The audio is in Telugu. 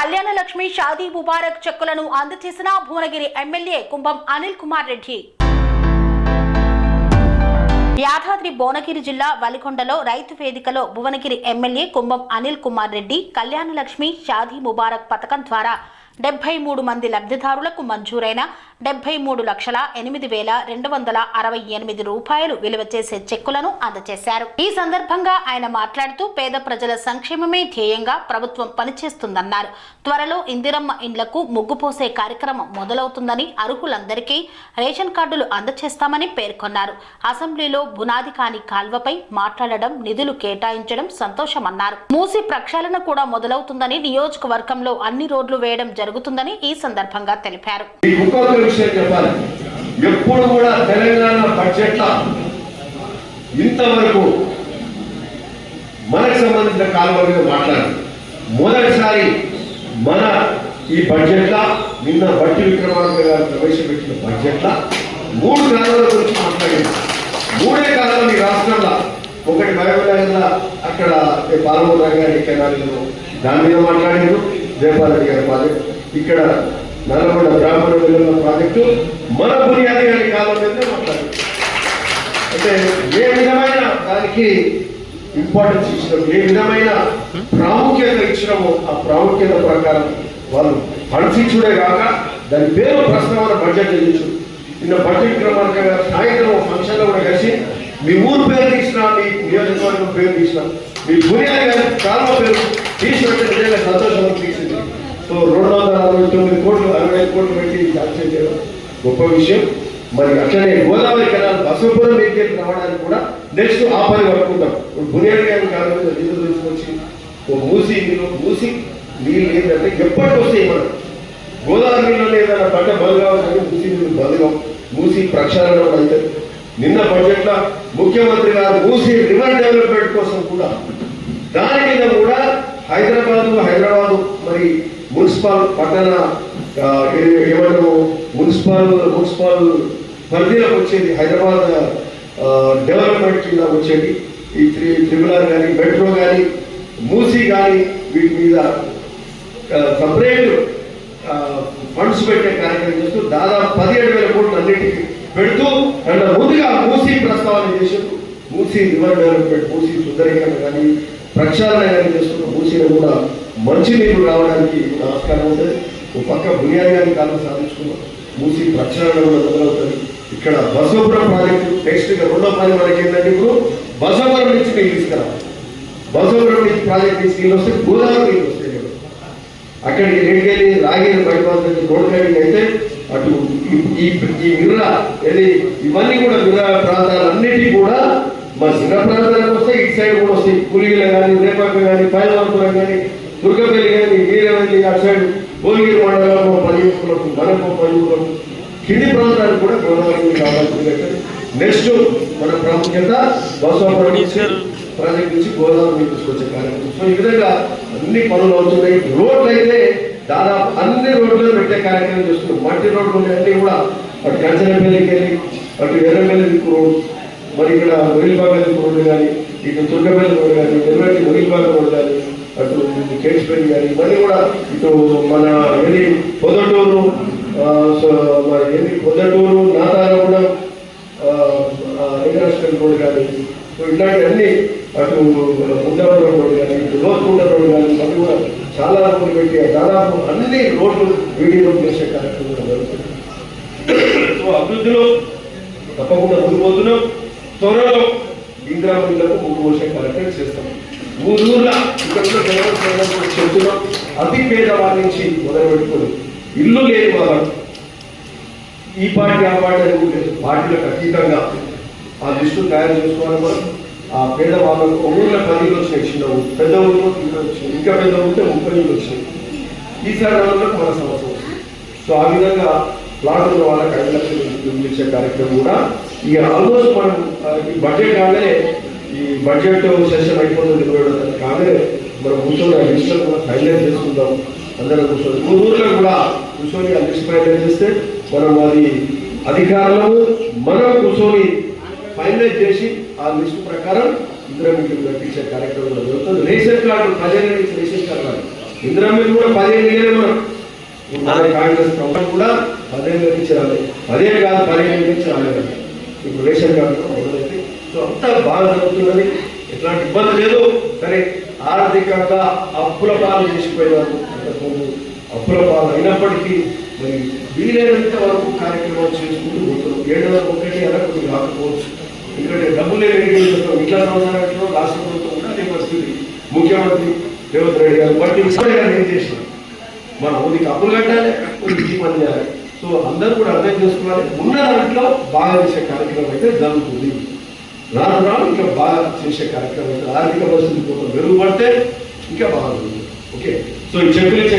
కళ్యాణ లక్ష్మి షాదీ ముబారక్ చెక్కులను అందజేసిన భువనగిరి ఎమ్మెల్యే కుంభం అనిల్ కుమార్ రెడ్డి. యాదాద్రి భువనగిరి జిల్లా వలికొండలో రైతు వేదికలో భువనగిరి ఎమ్మెల్యే కుంభం అనిల్ కుమార్ రెడ్డి కళ్యాణ లక్ష్మి షాదీ ముబారక్ పథకం ద్వారా డెబ్బై మూడు మంది లబ్ధిదారులకు మంజూరైన డెబ్బై మూడు లక్షల ఎనిమిది వేల రెండు వందల అరవై ఎనిమిది రూపాయలు విలువ చేసే చెక్కులను అందజేశారు. ఈ సందర్భంగా ఆయన మాట్లాడుతూ పేద ప్రజల సంక్షేమమే ధ్యేయంగా ప్రభుత్వం పనిచేస్తుందన్నారు. త్వరలో ఇందిరమ్మ ఇండ్లకు ముగ్గు పోసే కార్యక్రమం మొదలవుతుందని అర్హులందరికీ రేషన్ కార్డులు అందజేస్తామని పేర్కొన్నారు. అసెంబ్లీలో బునాది కాని కాల్వపై మాట్లాడడం నిధులు కేటాయించడం సంతోషమన్నారు. మూసి ప్రక్షాళన కూడా మొదలవుతుందని నియోజకవర్గంలో అన్ని రోడ్లు వేయడం జరుగుతుందని ఈ సందర్భంగా తెలిపారు. విషయం చెప్పాలి. ఎప్పుడు కూడా తెలంగాణ బడ్జెట్ల ఇంతవరకు మనకు సంబంధించిన కాలువ మీద మొదటిసారి మన ఈ బడ్జెట్ల నిన్న బట్టి విక్రమార్క గారు ప్రవేశపెట్టిన బడ్జెట్ల మూడు కాలువల గురించి మాట్లాడింది మూడే కాలువలు ఈ రాష్ట్రంలో. ఒకటి మహబూబ్నగర్లో అక్కడ పాల్గొన్న గారి కెనాలిలో దాని మీద మాట్లాడారు. జయపాల్ గారి ఇక్కడ నల్లగొండ బ్రాహ్మణ వెళ్ళిన ప్రాజెక్టు మన బునియాది గారి కాలం మీద మాట్లాడారు అంటే ఏ విధమైన దానికి ఇంపార్టెన్స్ ఇచ్చినాం ఏ విధమైన ప్రాముఖ్యత ఇచ్చినామో ఆ ప్రాముఖ్యత ప్రకారం వాళ్ళు పరిశీలించుడే కాక దాని పేరు ప్రస్తావన బడ్జెట్ ఇచ్చు నిన్న బడ్జెట్ క్రమాంకంగా సాయంత్రం ఫంక్షన్లో కూడా కలిసి మీ ఊరు పేరు తీసినా మీ నియోజకవర్గం పేరు తీసినా మీ బునియాది గారి కాలువ పేరు తీసినట్టు నిజంగా సంతోషం సో రెండు వందల అరవై తొమ్మిది కోట్లు అరవై ఐదు కోట్లు పెట్టి శాంక్షన్ చేయడం గొప్ప విషయం. మరి అట్లనే గోదావరి కెనాల్ బసవపురం మీదకి రావడానికి కూడా నెక్స్ట్ ఆ పని పట్టుకుంటాం ఇప్పుడు బునియాడి గారి కాలం మీద తీసుకొచ్చి ఓ మూసి నీళ్ళు మూసి నీళ్ళు ఏంటంటే ఎప్పటికి వస్తాయి మనం. గోదావరి నీళ్ళు ఏదైనా పంట బంద్ కావాలని మూసి నీళ్ళు బంద్ కావు. మూసి ప్రక్షాళన అయితే నిన్న బడ్జెట్లో ముఖ్యమంత్రి గారు మూసి రివర్ డెవలప్మెంట్ కోసం కూడా దాని మీద కూడా హైదరాబాదు హైదరాబాద్ మరి మున్సిపల్ పట్టణ ఏమంటారు మున్సిపల్ మున్సిపల్ పరిధిలోకి వచ్చేది హైదరాబాద్ డెవలప్మెంట్ కింద వచ్చేది. ఈ త్రి త్రిపుల కానీ మెట్రో కానీ మూసీ కానీ వీటి మీద సపరేట్ ఫండ్స్ పెట్టే కార్యక్రమం చేస్తూ దాదాపు పదిహేడు వేల కోట్లు అన్నిటికీ పెడుతూ అండ్ ముందుగా మూసీ ప్రస్తావన చేసారు మూసీ రివర్ డెవలప్మెంట్ మూసీ సుందరీకరణ కానీ ప్రక్షాళన కానీ చేస్తున్న మూసీలో కూడా మంచి నీళ్ళు రావడానికి ఆస్కారం ఉంటుంది. ఒక పక్క బునియాది కాలం సాధించుకున్నాం. మూసి ప్రక్షాళన కూడా మొదలవుతుంది. ఇక్కడ బసవపురం ప్రాజెక్టు నెక్స్ట్ రెండో పని మనకి ఏంటంటే ఇప్పుడు బసవపురం నుంచి నీళ్ళు తీసుకురావాలి. బసవపురం నుంచి ప్రాజెక్ట్ నుంచి నీళ్ళు వస్తే గోదావరి నీళ్ళు వస్తాయి ఇక్కడ. అక్కడికి నీటికెళ్ళి రాగిన బయటపడుతుంది నుంచి అయితే అటు ఈ- ఈ మిర్ర ఇవన్నీ కూడా మిర్ర ప్రాంతాలన్నిటి కూడా మా చిన్న ప్రాంతాలకు వస్తే ఇటు సైడ్ కూడా వస్తాయి. పులిగిల కానీ రేపాక కానీ పైలవరపురం కానీ దుర్గపల్లి కానీ వీరవల్లి అటు సైడ్ భువనగిరి మండలంలో పదిహేనులకు మనకు పదిహేనులకు కింది ప్రాంతానికి కూడా గోదావరి కావాల్సింది నెక్స్ట్ మన ప్రాముఖ్యత బసవపురం ప్రాజెక్ట్ నుంచి గోదావరి తీసుకొచ్చే కార్యక్రమం. సో ఈ విధంగా అన్ని పనులు అవుతున్నాయి. రోడ్లు అయితే దాదాపు అన్ని రోడ్లు పెట్టే కార్యక్రమం చేస్తున్నాం. మట్టి రోడ్లు ఉన్నాయన్నీ కూడా అటు కంచనపల్లికి వెళ్ళి అటు ఎర్రపల్లి దిక్కు రోడ్ మరి ఇక్కడ మొగిలిబాగ దిక్కు రోడ్డు కానీ ఇటు దుర్గపల్లి రోడ్డు కానీ ఎర్రటి మొగిలిబాగ రోడ్డు కానీ అటు కేట్స్పల్లి కానీ ఇవన్నీ కూడా ఇటు మన ఏది పొదటూరు సో మన ఏది పొదటూరు నాతారగూడెం ఇంటర్నేషనల్ రోడ్ కానీ సో ఇట్లాంటివన్నీ అటు ఉండవరం రోడ్ కానీ ఇటు లోతుకుంట రోడ్ కానీ అవి కూడా చాలా రోడ్లు పెట్టి దాదాపు అన్ని రోడ్లు వీడియో చేసే కార్యక్రమం కూడా జరుగుతుంది సో అభివృద్ధిలో తప్పకుండా ముందుపోతున్నాం త్వరలో ఇందిరా మిల్లకు ముందు పోసే కార్యక్రమం చేస్తాం. ఊరూర్ల. ఇక్కడ ఉన్న అతి పేదవాడి నుంచి మొదలు పెట్టుకుని ఇల్లు లేని వాళ్ళు ఈ పార్టీ ఆ పార్టీ అనుకుంటే పార్టీలకు అతీతంగా ఆ లిస్టు తయారు చేసుకోవాలి మనం ఆ పేదవాళ్ళకు వాళ్ళకు ఊళ్ళో పది ఇళ్ళు వచ్చినాయి చిన్న పెద్ద ఊళ్ళో ఇంకా వచ్చినాయి ఇంకా పెద్ద ఉంటే ముప్పై ఇళ్ళు వచ్చినాయి ఈసారి వాళ్ళకి మన సమస్య వస్తుంది సో ఆ విధంగా ప్లాట్ ఉన్న వాళ్ళకి ఐదు లక్షలు కార్యక్రమం కూడా ఇక ఆల్మోస్ట్ మనం ఈ బడ్జెట్ కాగానే ఈ బడ్జెట్ సెషన్ అయిపోతుంది కూడా కానీ మనం కూర్చొని ఆ లిస్ట్ కూడా హైలైట్ చేసుకుందాం. అందరం కూర్చొని. మూడు ఊర్లో కూడా కూర్చొని ఆ లిస్ట్ హైలైట్ చేస్తే మనం అది అధికారులము మనం కూర్చొని ఫైనలైజ్ చేసి ఆ లిస్ట్ ప్రకారం ఇందులో మీకు కట్టించే కార్యక్రమం జరుగుతుంది. రేషన్ కార్డు పదిహేను నుంచి రేషన్ కార్డు రాదు. ఇందిరామిల్ కూడా పదిహేను వేలే మనం. కాంగ్రెస్ ప్రభుత్వం కూడా పదిహేను వేలు నుంచి రాలేదు పదిహేను కాదు పదిహేను వేల నుంచి రాలేదు ఇప్పుడు రేషన్ కార్డు సో అంతా బాగా జరుగుతున్నది. ఎట్లాంటి ఇబ్బంది లేదు. కానీ ఆర్థికంగా అప్పుల పాలు చేసిపోయినారు అంతకుముందు. అప్పుల పాలు అయినప్పటికీ మరి వీలైనంత వరకు కార్యక్రమాలు చేసుకుంటూ పోతున్నాం ఏడు వరకు ఒకటి అలా కాకపోవచ్చు ఎందుకంటే డబ్బులు లేని ఇట్లా సంవత్సరాలు రాష్ట్ర ప్రభుత్వం కూడా అదే పరిస్థితి. ముఖ్యమంత్రి రేవంత్ రెడ్డి గారు బట్టి విశ్వనాథ్ గారు ఏం చేసినారు? మనం ఉదికి అప్పులు కట్టాలి కొద్దిగా పని చేయాలి సో అందరూ కూడా అర్థం చేసుకోవాలి. ఉన్న దాంట్లో బాగా చేసే కార్యక్రమం అయితే జరుగుతుంది. రాను రాను ఇంకా బాగా చేసే కార్యక్రమం ఆర్థిక పరిస్థితి కొంత మెరుగుపడితే ఇంకా బాగుంటుంది. ఓకే సో ఈ చెప్పులు ఇచ్చే